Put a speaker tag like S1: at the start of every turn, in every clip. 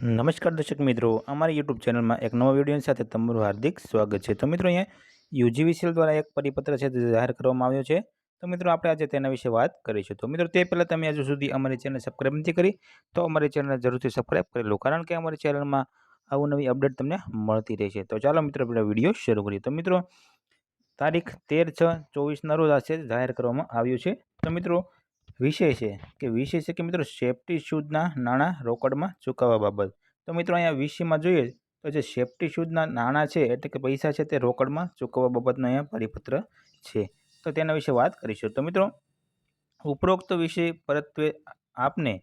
S1: નમસ્કાર દર્શક મિત્રો, અમારી યુટ્યુબ ચેનલમાં એક નવા વીડિયો સાથે તમારું હાર્દિક સ્વાગત છે. તો મિત્રો, અહીંયા યુજીવીસીએલ દ્વારા એક પરિપત્ર છે તે જાહેર કરવામાં આવ્યો છે. તો મિત્રો, આપણે આજે તેના વિશે વાત કરીશું. તો મિત્રો, તે પહેલાં તમે હજુ સુધી અમારી ચેનલ સબસ્ક્રાઈબ નથી કરી, તો અમારી ચેનલને જરૂરથી સબસ્ક્રાઈબ કરી લો, કારણ કે અમારી ચેનલમાં આવું નવી અપડેટ તમને મળતી રહેશે. તો ચાલો મિત્રો, આપણે વીડિયો શરૂ કરીએ. તો મિત્રો, તારીખ તેર છ ચોવીસના રોજ આ છે જાહેર કરવામાં આવ્યું છે. તો મિત્રો વિષય છે કે વિષય છે કે મિત્રો સેફટી શૂઝના નાણાં રોકડમાં ચૂકવવા બાબત. તો મિત્રો અહીંયા વિષયમાં જોઈએ તો જે સેફટી શૂઝના નાણાં છે એટલે કે પૈસા છે તે રોકડમાં ચૂકવવા બાબતનો અહીંયા પરિપત્ર છે. તો તેના વિશે વાત કરીશું. તો મિત્રો, ઉપરોક્ત વિષય પરત્વે આપને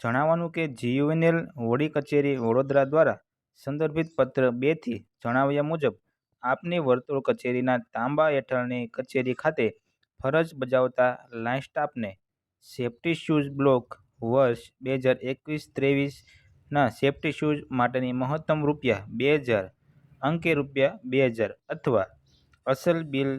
S1: જણાવવાનું કે જીયુએનએલ વડી કચેરી વડોદરા દ્વારા સંદર્ભિત પત્ર બેથી જણાવ્યા મુજબ, આપની વર્તુળ કચેરીના તાંબા હેઠળની કચેરી ખાતે ફરજ બજાવતા લાઇન સ્ટાફને સેફ્ટી શૂઝ બ્લોક વર્ષ બે હજાર એકવીસ ત્રેવીસના સેફ્ટી શૂઝ માટેની મહત્તમ રૂપિયા બે હજાર અંકે રૂપિયા બે હજાર અથવા અસલ બિલ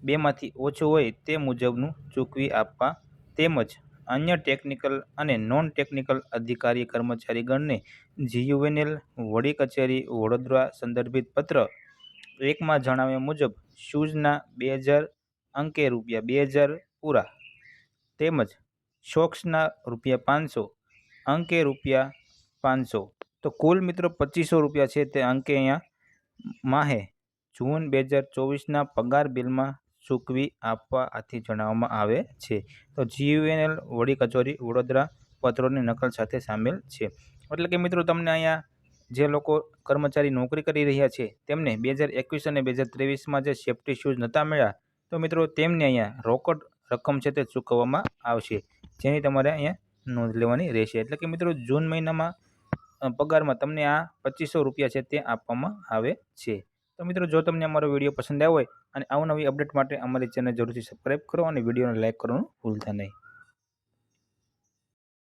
S1: બેમાંથી ઓછું હોય તે મુજબનું ચૂકવી આપવા તેમજ અન્ય ટેકનિકલ અને નોન ટેકનિકલ અધિકારી કર્મચારીગણને જીયુએનએલ વડી કચેરી વડોદરા સંદર્ભિત પત્ર એકમાં જણાવ્યા મુજબ શૂઝના બે હજાર અંકે રૂપિયા બે હજાર પૂરા તેમજ શોક્સના રૂપિયા પાંચસો, અંકે રૂપિયા પાંચસો. તો કુલ મિત્રો પચીસો રૂપિયા છે તે અંકે અહીંયા માહે જૂન બે હજાર ચોવીસના પગાર બિલમાં ચૂકવી આપવા આથી જણાવવામાં આવે છે. તો જીયુએનએલ વડી કચોરી વડોદરા પત્રોની નકલ સાથે સામેલ છે. એટલે કે મિત્રો તમને અહીંયા જે લોકો કર્મચારી નોકરી કરી રહ્યા છે તેમને બે હજાર એકવીસ અને બે હજાર ત્રેવીસમાં જે સેફ્ટી શૂઝ નહોતા મળ્યા, તો મિત્રો તેમને અહીંયા રોકડ રકમ છે તે ચૂકવવામાં આવશે, જેની તમારે અહીંયા નોંધ લેવાની રહેશે. એટલે કે મિત્રો, જૂન મહિનામાં પગારમાં તમને આ પચીસો રૂપિયા છે તે આપવામાં આવે છે. તો મિત્રો, જો તમને અમારો વીડિયો પસંદ આવ્યો હોય અને અવનવી અપડેટ માટે અમારી ચેનલ જરૂરથી સબસ્ક્રાઈબ કરો અને વિડીયોને લાઇક કરવાનું ભૂલતા નહીં.